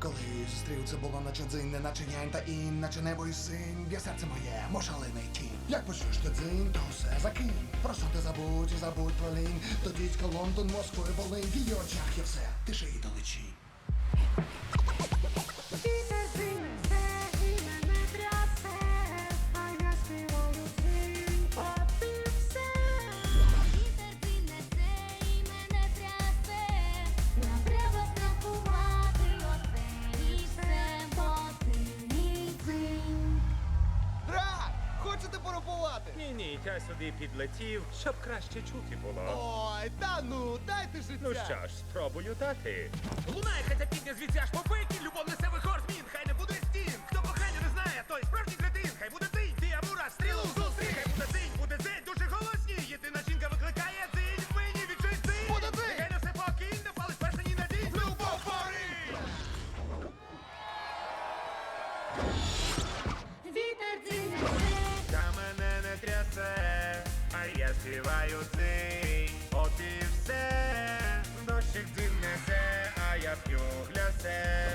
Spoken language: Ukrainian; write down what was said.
Коли зустрів, це було наче дзинь, не наче нянь та ін, наче небо і синь. Б'є серце моє, мошалиний тінь. Як почуєш ти дзинь, то все закинь. Просто ти забудь і забудь про лінь. То дідько Лондон, Москва і Волинь. В її очах є все, тиши і далечінь. Хочете порахувати? Ні, ні, я сюди підлетів, щоб краще чути було. Ой, та ну, дайте життя! Ну що ж, спробую дати. Лунає хотя пісня звідси аж по пекі трясе, а я співаю цей. От і все. Дощик дим несе, а я п'ю глясе.